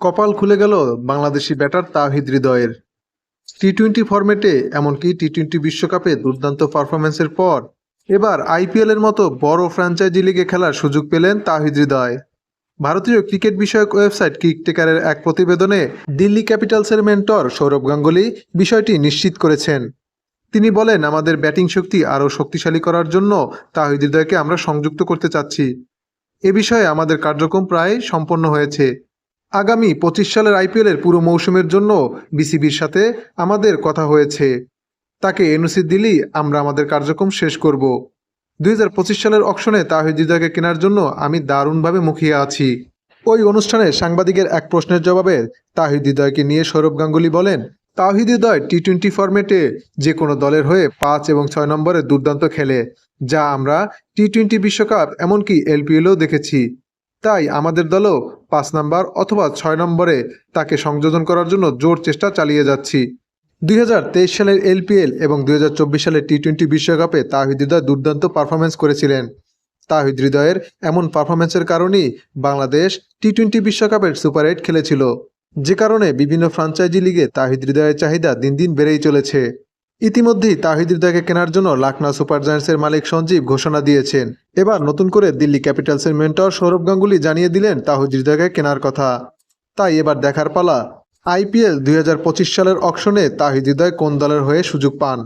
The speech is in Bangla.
কপাল খুলে গেল বাংলাদেশি ব্যাটার তাহিদ হৃদয়ের। টি টোয়েন্টি ফরম্যাটে এমনকি টি টোয়েন্টি বিশ্বকাপে দুর্দান্ত পারফরমেন্সের পর, এবার আইপিএল এর মতো বড় ফ্র্যাঞ্চাইজি লিগে খেলার সুযোগ পেলেন তাহিদ হৃদয়। ভারতীয় ক্রিকেট বিষয়ক ওয়েবসাইট কিকটেকারের এক প্রতিবেদনে দিল্লি ক্যাপিটালসের মেন্টর সৌরভ গাঙ্গুলি বিষয়টি নিশ্চিত করেছেন। তিনি বলেন, আমাদের ব্যাটিং শক্তি আরও শক্তিশালী করার জন্য তাহিদ হৃদয়কে আমরা সংযুক্ত করতে চাচ্ছি। এ বিষয়ে আমাদের কার্যক্রম প্রায় সম্পন্ন হয়েছে। আগামী পঁচিশ সালের আইপিএলের পুরো মৌসুমের জন্য বিসিবির সাথে আমাদের কথা হয়েছে। তাকে এনওসি দিলেই আমরা আমাদের কার্যক্রম শেষ করব। দুই হাজার পঁচিশ সালের অকশনে তাহিদ হৃদয়কে কেনার জন্য আমি দারুণভাবে মুখিয়ে আছি। ওই অনুষ্ঠানে সাংবাদিকের এক প্রশ্নের জবাবে তাহিদ হৃদয়কে নিয়ে সৌরভ গাঙ্গুলি বলেন তাহিদিদয় টি টোয়েন্টি ফরম্যাটে যে কোনো দলের হয়ে পাঁচ এবং ছয় নম্বরে দুর্দান্ত খেলে, যা আমরা টি টোয়েন্টি বিশ্বকাপ এমনকি এলপিএলও দেখেছি। তাই আমাদের দলও পাঁচ নম্বর অথবা ছয় নম্বরে তাকে সংযোজন করার জন্য জোর চেষ্টা চালিয়ে যাচ্ছি। দুই হাজার তেইশ সালের এলপিএল এবং দুই হাজার চব্বিশ সালের টি টোয়েন্টি বিশ্বকাপে তাহিদ হৃদয় দুর্দান্ত পারফরমেন্স করেছিলেন। তাহিদ হৃদয়ের এমন পারফরমেন্সের কারণেই বাংলাদেশ টি টোয়েন্টি বিশ্বকাপের সুপার এইট খেলেছিল। যে কারণে বিভিন্ন ফ্রাঞ্চাইজি লিগে তাহিদ হৃদয়ের চাহিদা দিন দিন বেড়েই চলেছে। ইতিমধ্যেই তাহিদ হৃদয়কে কেনার জন্য লাকনা সুপার জায়ান্টসের মালিক সঞ্জীব ঘোষণা দিয়েছেন। এবার নতুন করে দিল্লি ক্যাপিটালসের মেন্টর সৌরভ গাঙ্গুলি জানিয়ে দিলেন তাহিদ হৃদয়কে কেনার কথা। তাই এবার দেখার পালা। আইপিএল দুই হাজার পঁচিশ সালের অকশনে তাহিদ কোন দলের হয়ে সুযোগ পান?